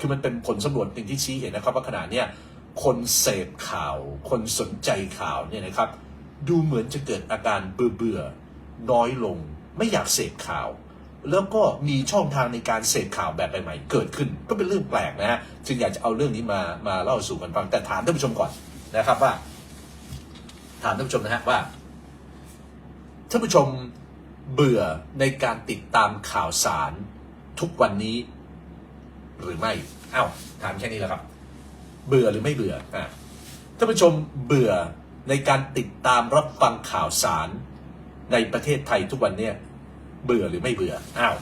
คือมันเป็นผลสำรวจหนึ่งที่ชี้เห็นนะครับว่าขณะเนี้ยคนเสพข่าว คนสนใจข่าวเนี่ยนะครับ ดูเหมือนจะเกิดอาการเบื่อเบื่อน้อยลง ไม่อยากเสพข่าว แล้วก็มีช่องทางในการเสพข่าวแบบใหม่ๆเกิดขึ้น ก็เป็นเรื่องแปลกนะฮะจึงอยากจะเอาเรื่องนี้มามาเล่าสู่กันฟังแต่ถามท่านผู้ชมก่อนนะครับว่า ถามท่านผู้ชมนะฮะว่าท่านผู้ชมเบื่อในการติดตามข่าวสารทุกวันนี้ หรือไม่เอ้าถามแค่นี้แหละครับ เบื่อหรือไม่เบื่ออะท่านผู้ชมเบื่อในการติดตามรับฟังข่าวสารในประเทศไทยทุกวันเนี้ยเบื่อหรือไม่เบื่ออ้าว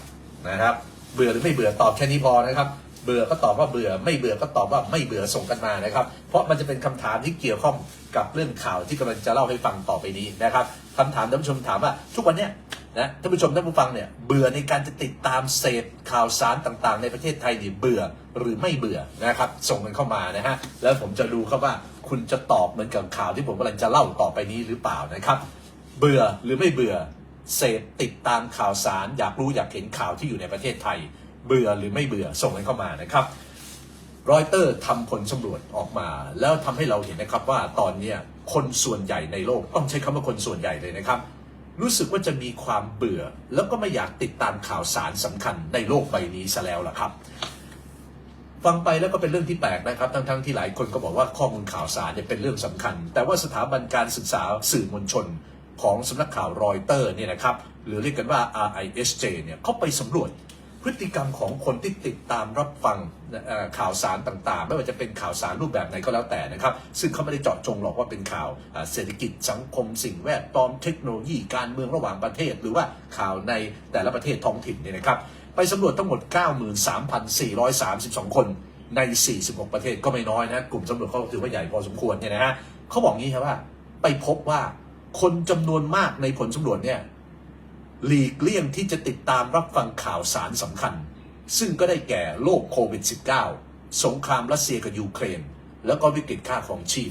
นะครับ เบื่อหรือไม่เบื่อตอบแค่นี้พอนะครับ เบื่อก็ตอบว่าเบื่อ ไม่เบื่อก็ตอบว่าไม่เบื่อส่งกันมานะครับ เพราะมันจะเป็นคำถามที่เกี่ยวข้องกับเรื่องข่าวที่กำลังจะเล่าให้ฟังต่อไปนี้นะครับคำถามท่านผู้ชมถามว่า ทุกวันเนี้ย นะท่านผู้ชมท่านผู้ฟังเนี่ยเบื่อในการจะติดตามเสพข่าวสารต่างๆ ในประเทศไทยเนี่ยเบื่อหรือไม่เบื่อนะครับส่งกันเข้ามานะฮะแล้วผมจะดูครับว่าคุณจะตอบเหมือนกับข่าวที่ผมกำลังจะเล่าต่อไปนี้หรือเปล่านะครับ เบื่อหรือไม่เบื่อเสพติดตามข่าวสาร อยากรู้อยากเห็นข่าวที่อยู่ในประเทศไทย เบื่อหรือไม่เบื่อส่งกันเข้ามานะครับรอยเตอร์ทำผลสำรวจออกมา แล้วทำให้เราเห็นนะครับว่าตอนนี้คนส่วนใหญ่ในโลกต้องใช้คำว่าคนส่วนใหญ่เลยนะครับ รู้สึกว่าจะมีความเบื่อ แล้วก็ไม่อยากติดตามข่าวสารสำคัญในโลกใบนี้ซะแล้วล่ะครับ ฟังไปแล้วก็เป็นเรื่องที่แปลกนะครับ ทั้งๆที่หลายคนก็บอกว่าข้อมูลข่าวสารเนี่ยเป็นเรื่องสำคัญ แต่ว่าสถาบันการศึกษาสื่อมวลชนของสำนักข่าวรอยเตอร์เนี่ยนะครับหรือเรียกกันว่า RISJ เนี่ยเขาไปสำรวจ พฤติกรรมของคนที่ติดตามรับฟังข่าวสารต่างๆ ไม่ว่าจะเป็นข่าวสารรูปแบบไหนก็แล้วแต่นะครับ ซึ่งเขาไม่ได้เจาะจงหรอกว่าเป็นข่าวเศรษฐกิจสังคมสิ่งแวดล้อมเทคโนโลยีการเมืองระหว่างประเทศ หรือว่าข่าวในแต่ละประเทศท้องถิ่นเนี่ยนะครับ ไปสำรวจทั้งหมด 93,432 คนใน 46 ประเทศก็ไม่น้อยนะกลุ่มสำรวจเขาถือว่าใหญ่พอสมควรเนี่ยนะฮะเขาบอกงี้ครับว่า ไปพบว่าคนจำนวนมากในผลสำรวจเนี่ย หลีกเลี่ยงที่จะติดตามรับฟังข่าวสารสำคัญ ซึ่งก็ได้แก่โรคโควิด -19 สงครามรัสเซียกับยูเครน แล้วก็วิกฤตค่าของชีพ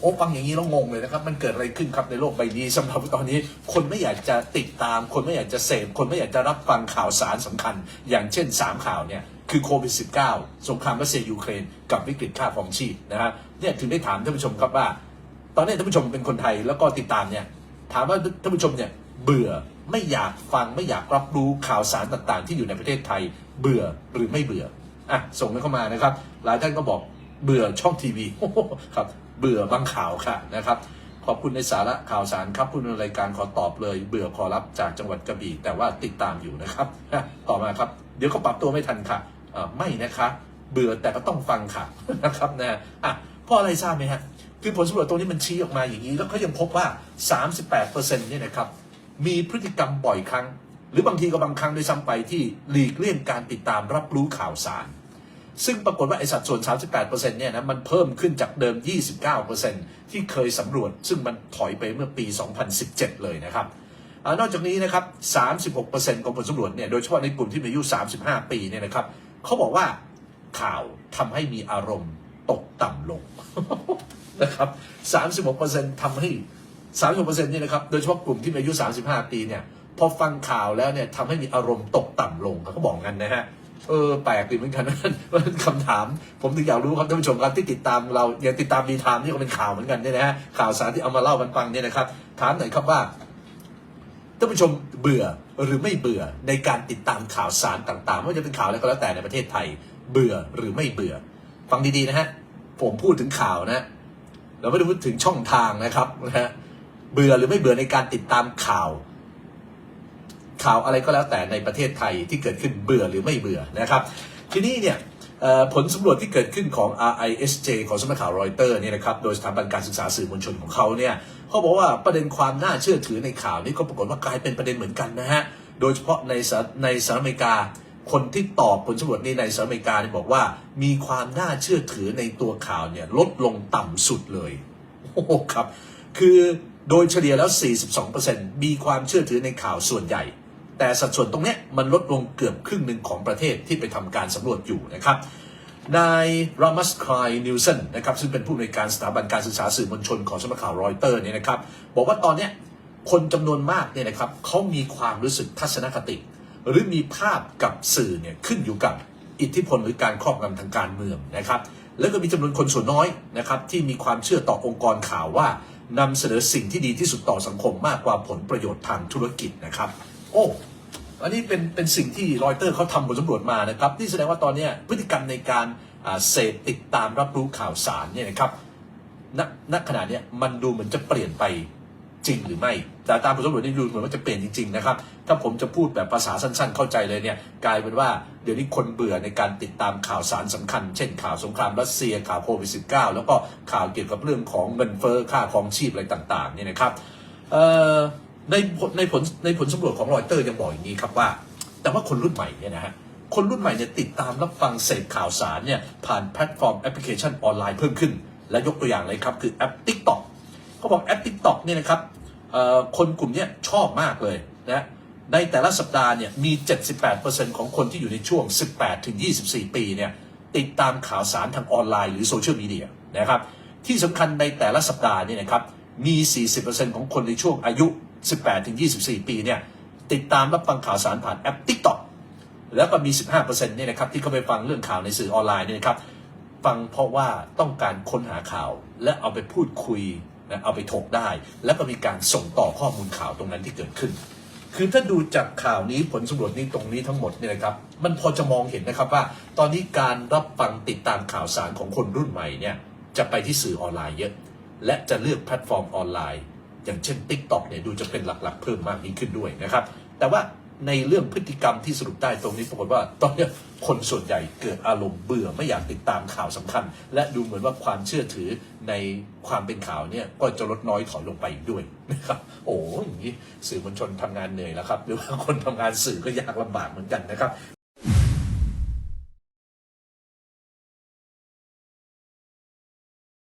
โอ้ฟังอย่างนี้แล้วงงเลยนะครับ มันเกิดอะไรขึ้นครับในโลกใบนี้สำหรับตอนนี้ คนไม่อยากจะติดตาม คนไม่อยากจะเสพคนไม่อยากจะรับฟังข่าวสารสำคัญ อย่างเช่น 3 ข่าวเนี่ยคือโควิด -19 สงครามรัสเซียยูเครน กับวิกฤตค่าของชีพนะครับเนี่ยถึงได้ถามท่านผู้ชมครับว่า ตอนนี้ท่านผู้ชมเป็นคนไทยแล้วก็ติดตามเนี่ยถามว่าท่านผู้ชมเนี่ยเบื่อ ไม่อยากฟังไม่อยากรับรู้ข่าวสารต่างๆ ที่อยู่ในประเทศไทย เบื่อหรือไม่เบื่ออะส่งเข้ามานะครับ หลายท่านก็บอกเบื่อช่องทีวีครับ เบื่อบางข่าวค่ะนะครับ ขอบคุณในสาระข่าวสารครับผู้ดำเนินรายการขอตอบเลย เบื่อขอรับจากจังหวัดกระบี่แต่ว่าติดตามอยู่นะครับต่อมาครับ เดี๋ยวเขาปรับตัวไม่ทันค่ะไม่นะคะ เบื่อแต่ก็ต้องฟังค่ะนะครับนะอะเพราะอะไรทราบไหมฮะคือผลสำรวจตรงนี้มันชี้ออกมาอย่างนี้ แล้วก็ยังพบว่า 38%เนี่ยนะครับ มีพฤติกรรมบ่อยครั้ง หรือบางทีก็บางครั้งด้วยซ้ำไปที่หลีกเลี่ยงการติดตามรับรู้ข่าวสาร ซึ่งปรากฏว่าไอสัดส่วน 38%เนี่ยนะมันเพิ่มขึ้นจากเดิม 29%ที่เคยสำรวจ ซึ่งมันถอยไปเมื่อปี 2017 เลยนะครับอนอกจากนี้นะครับ 36%ของผลสำรวจเนี่ย โดยเฉพาะในกลุ่มที่มีอายุ 35 ปีเนี่ยนะครับ เขาบอกว่าข่าวทำให้มีอารมณ์ตกต่ำลงนะครับ 36%ทำให้ 36%นี่นะครับ โดยเฉพาะกลุ่มที่มีอายุ35ปีเนี่ย พอฟังข่าวแล้วเนี่ยทำให้มีอารมณ์ตกต่ำลงเขาบอกกันนะฮะ เออ แปลกดีเหมือนกันว่าคำถาม ผมถึงอยากรู้ครับท่านผู้ชมครับที่ติดตามเราอย่าติดตามดีไทม์นี่ก็เป็นข่าวเหมือนกันเนี่ยนะฮะ ข่าวสารที่เอามาเล่ากันฟังเนี่ยนะครับ ถามหน่อยครับว่าท่านผู้ชมเบื่อหรือไม่เบื่อในการติดตามข่าวสารต่างๆไม่ว่าจะเป็นข่าวอะไรก็แล้วแต่ในประเทศไทย เบื่อหรือไม่เบื่อ ฟังดีๆนะฮะ ผมพูดถึงข่าวนะ เราไม่ได้พูดถึงช่องทางนะครับนะฮะ เบื่อหรือไม่เบื่อในการติดตามข่าว ข่าวอะไรก็แล้วแต่ในประเทศไทยที่เกิดขึ้นเบื่อหรือไม่เบื่อนะครับ ทีนี้เนี่ยผลสำรวจที่เกิดขึ้นของ RISJ ของสำนักข่าวรอยเตอร์เนี่ยนะครับ โดยสถาบันการศึกษาสื่อมวลชนของเขาเนี่ยเขาบอกว่าประเด็นความน่าเชื่อถือในข่าวนี้ก็ปรากฏว่ากลายเป็นประเด็นเหมือนกันนะฮะ โดยเฉพาะในสในสหรัฐอเมริกา คนที่ตอบผลสำรวจนี้ในสหรัฐอเมริกาเนี่ยบอกว่า มีความน่าเชื่อถือในตัวข่าวเนี่ยลดลงต่ำสุดเลย โอ้ครับ คือ โดยเฉลี่ยแล้ว 42%มีความเชื่อถือในข่าวส่วนใหญ่ แต่สัดส่วนตรงนี้มันลดลงเกือบครึ่งหนึ่งของประเทศที่ไปทำการสำรวจอยู่นะครับนายรามัสคลายนิวสันนะครับซึ่งเป็นผู้อำนวยการสถาบันการศึกษาสื่อมวลชนของสำนักข่าวรอยเตอร์เนี่ยนะครับบอกว่าตอนนี้คนจำนวนมากเนี่ยนะครับเขามีความรู้สึกทัศนคติ หรือมีภาพกับสื่อเนี่ยขึ้นอยู่กับอิทธิพลหรือการครอบงำทางการเมืองนะครับแล้วก็มีจำนวนคนส่วนน้อยนะครับที่มีความเชื่อต่อองค์กรข่าวว่า นำเสนอสิ่งที่ดีที่สุดต่อสังคมมากกว่าผลประโยชน์ทางธุรกิจนะครับ โอ้อันนี้เป็นเป็นสิ่งที่รอยเตอร์เขาทำบทสำรวจมานะครับที่แสดงว่าตอนนี้พฤติกรรมในการเสพติดตามรับรู้ข่าวสารเนี่ยนะครับณณขณะนี้มันดูเหมือนจะเปลี่ยนไป จริงหรือไม่แต่ตามบทสำรวจนี่ดูเหมือนว่าจะเปลี่ยนจริงๆนะครับ ถ้าผมจะพูดแบบภาษาสั้นๆ เข้าใจเลยเนี่ยกลายเป็นว่าเดี๋ยวนี้คนเบื่อในการติดตามข่าวสารสำคัญ เช่นข่าวสงครามรัสเซียข่าวโควิด -19 แล้วก็ข่าวเกี่ยวกับเรื่องของเงินเฟ้อค่าครองชีพอะไรต่างๆเนี่ยนะครับในในผลในผลสำรวจของรอยเตอร์ยังบอกอย่างนี้ครับว่า แต่ว่าคนรุ่นใหม่เนี่ยนะฮะคนรุ่นใหม่เนี่ยติดตามรับฟังเสพข่าวสารเนี่ยผ่านแพลตฟอร์มแอปพลิเคชันออนไลน์เพิ่มขึ้น และยกตัวอย่างเลยครับคือแอป TikTok เขาบอกแอป TikTok เนี่ยนะครับคนกลุ่มนี้ชอบมากเลยนะในแต่ละสัปดาห์เนี่ยมี 78%ของคนที่อยู่ในช่วง 18-24 ปีเนี่ยติดตามข่าวสารทางออนไลน์หรือโซเชียลมีเดียนะครับที่สำคัญในแต่ละสัปดาห์เนี่ยนะครับมี 40%ของคนในช่วงอายุ 18-24 ปีเนี่ยติดตามรับฟังข่าวสารผ่านแอป TikTok แล้วก็มี 15%เนี่ยนะครับที่เขาไปฟังเรื่องข่าวในสื่อออนไลน์เนี่ยนะครับฟังเพราะว่าต้องการค้นหาข่าวและเอาไปพูดคุย นะเอาไปถกได้ แล้วก็มีการส่งต่อข้อมูลข่าวตรงนั้นที่เกิดขึ้น คือถ้าดูจากข่าวนี้ผลสำรวจนี้ตรงนี้ทั้งหมดเนี่ยนะครับมันพอจะมองเห็นนะครับว่า ตอนนี้การรับฟังติดตามข่าวสารของคนรุ่นใหม่เนี่ยจะไปที่สื่อออนไลน์เยอะ และจะเลือกแพลตฟอร์มออนไลน์ อย่างเช่น TikTok เนี่ยดูจะเป็นหลักๆ เพิ่มมากยิ่งขึ้นด้วยนะครับแต่ว่า ในเรื่องพฤติกรรมที่สรุปได้ตรงนี้ปรากฏว่าตอนนี้คนส่วนใหญ่เกิดอารมณ์เบื่อไม่อยากติดตามข่าวสำคัญ และดูเหมือนว่าความเชื่อถือในความเป็นข่าวเนี่ยก็จะลดน้อยถอยลงไปด้วยนะครับโอ้อย่างนี้สื่อมวลชนทำงานเหนื่อยแล้วครับ หรือว่าคนทำงานสื่อก็ยากลำบากเหมือนกันนะครับ